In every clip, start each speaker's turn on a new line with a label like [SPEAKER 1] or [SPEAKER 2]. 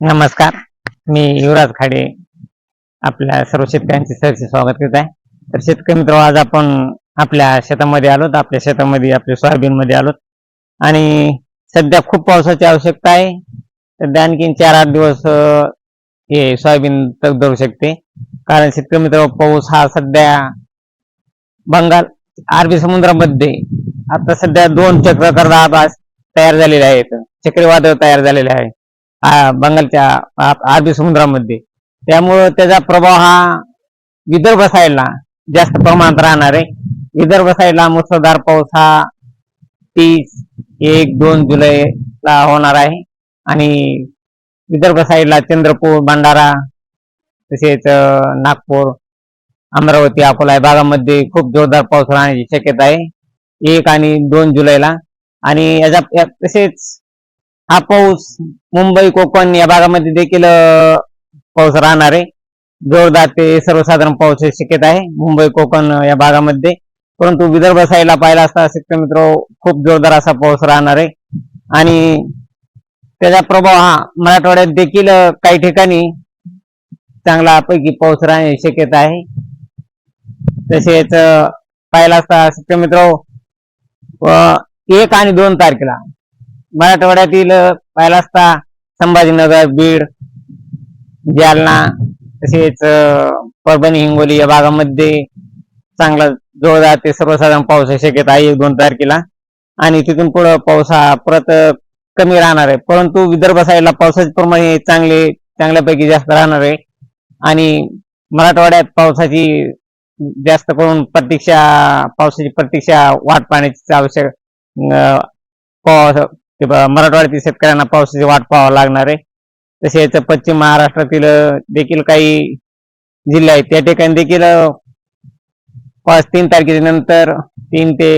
[SPEAKER 1] नमस्कार. मी युवराज खाडे. आपल्या सर्व शेतकऱ्यांचे सरचे स्वागत करत आहे. तर शेतकरी मित्र आज आपण आपल्या शेतामध्ये आलो आपल्या शेतामध्ये आपल्या सोयाबीन मध्ये आलो. आणि सध्या खूप पावसाची आवश्यकता आहे. सध्या आणखीन चार आठ दिवस हे सोयाबीन तग धरू शकते. कारण शेतकरी मित्र पाऊस हा सध्या बंगाल अरबी समुद्रामध्ये आता सध्या दोन चक्रवात तयार झालेले आहेत. चक्रीवादळ तयार झालेले आहे. बंगालच्या अरबी समुद्रामध्ये. त्यामुळं त्याचा प्रभाव हा विदर्भ साईडला जास्त प्रमाणात राहणार आहे. विदर्भ साईडला मुसळधार पाऊस हा तीस एक दोन जुलैला होणार आहे. आणि विदर्भ साईडला चंद्रपूर भंडारा तसेच नागपूर अमरावती अकोला या भागामध्ये खूप जोरदार पाऊस राहण्याची शक्यता आहे. एक आणि दोन जुलैला. आणि याचा तसेच हा पाऊस मुंबई कोकण या भागामध्ये देखील पाऊस राहणार आहे. जोरदार ते सर्वसाधारण पाऊस शक्यता आहे मुंबई कोकण या भागामध्ये. परंतु विदर्भ साईडला पाहिला असता शेतकरी मित्र खूप जोरदार असा पाऊस राहणार आहे. आणि त्याचा प्रभाव हा मराठवाड्यात देखील काही ठिकाणी चांगला पैकी पाऊस राहण्याची शक्यता आहे. तसेच पाहिला असता शेतकरी मित्र एक आणि दोन तारखेला मराठवाड्यातील पाहिला असता संभाजीनगर बीड जालना तसेच परभणी हिंगोली या भागामध्ये चांगला जोरदार ते सर्वसाधारण पावसाची शक्यता आहे एक दोन तारखेला. आणि तिथून पुढे पाऊस हा परत कमी राहणार आहे. परंतु विदर्भ साईडला पावसाचे प्रमाण चांगले चांगल्यापैकी जास्त राहणार आहे. आणि मराठवाड्यात पावसाची जास्त करून प्रतीक्षा पावसाची प्रतीक्षा वाट पाहण्याची आवश्यक ते मराठवाड्यातील शेतकऱ्यांना पावसाची वाट पाहावं लागणार आहे. तसेच पश्चिम महाराष्ट्रातील देखील काही जिल्हे आहेत. त्या ठिकाणी देखील पाच तीन तारखेनंतर तीन ते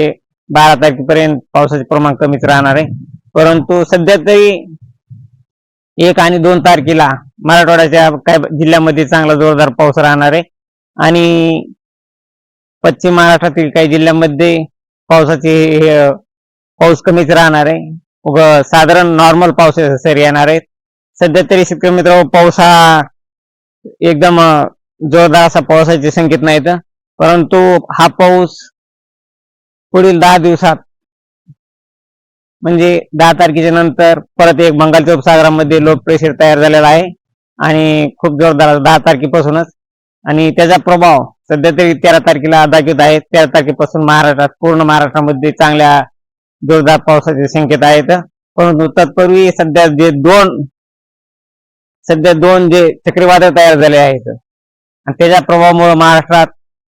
[SPEAKER 1] बारा तारखेपर्यंत पावसाचे प्रमाण कमीच राहणार आहे. परंतु सध्या तरी एक आणि दोन तारखेला मराठवाड्याच्या काही जिल्ह्यामध्ये चांगला जोरदार पाऊस राहणार आहे. आणि पश्चिम महाराष्ट्रातील काही जिल्ह्यांमध्ये पावसाचे हे, पाऊस कमीच राहणार आहे. साधारण नॉर्मल पाऊस सर येणार आहेत. सध्या तरी शेतकरी मित्र पाऊस हा एकदम जोरदार असा पावसाचे संकेत नाहीत परंतु हा पाऊस पुढील दहा दिवसात म्हणजे दहा तारखेच्या नंतर परत एक बंगालच्या उपसागरामध्ये लो प्रेशर तयार झालेला आहे. आणि खूप जोरदार दहा तारखेपासूनच. आणि त्याचा प्रभाव सध्या तरी तेरा तारखेला दाखवत आहे. तेरा तारखेपासून महाराष्ट्रात पूर्ण महाराष्ट्रामध्ये चांगल्या जोरदार पावसाचे संकेत आहेत. परंतु तत्पूर्वी सध्या जे दोन सध्या दोन जे चक्रीवादळ तयार झाले आहेत. आणि त्याच्या प्रभावामुळे महाराष्ट्रात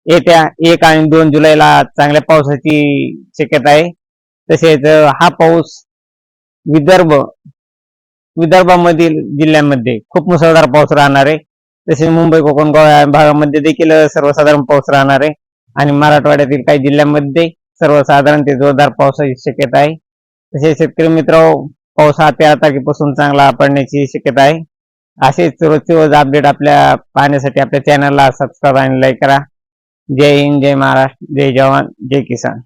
[SPEAKER 1] येत्या एक आणि दोन जुलैला चांगल्या पावसाची शक्यता आहे. तसेच हा पाऊस विदर्भ विदर्भामधील जिल्ह्यांमध्ये खूप मुसळधार पाऊस राहणार आहे. तसेच मुंबई कोकण गोवा भागामध्ये देखील सर्वसाधारण पाऊस राहणार आहे. आणि मराठवाड्यातील काही जिल्ह्यांमध्ये सर्वसाधारण ते जोरदार पावसाची शक्यता आहे. तसेच शेतकरी मित्र पाऊस हा तेरा तारखेपासून चांगला पडण्याची शक्यता आहे. असेच रोजचे रोज अपडेट आपल्या पाहण्यासाठी आपल्या चॅनलला सबस्क्राईब आणि लाईक करा. जय हिंद जय महाराष्ट्र जय जवान जय किसान.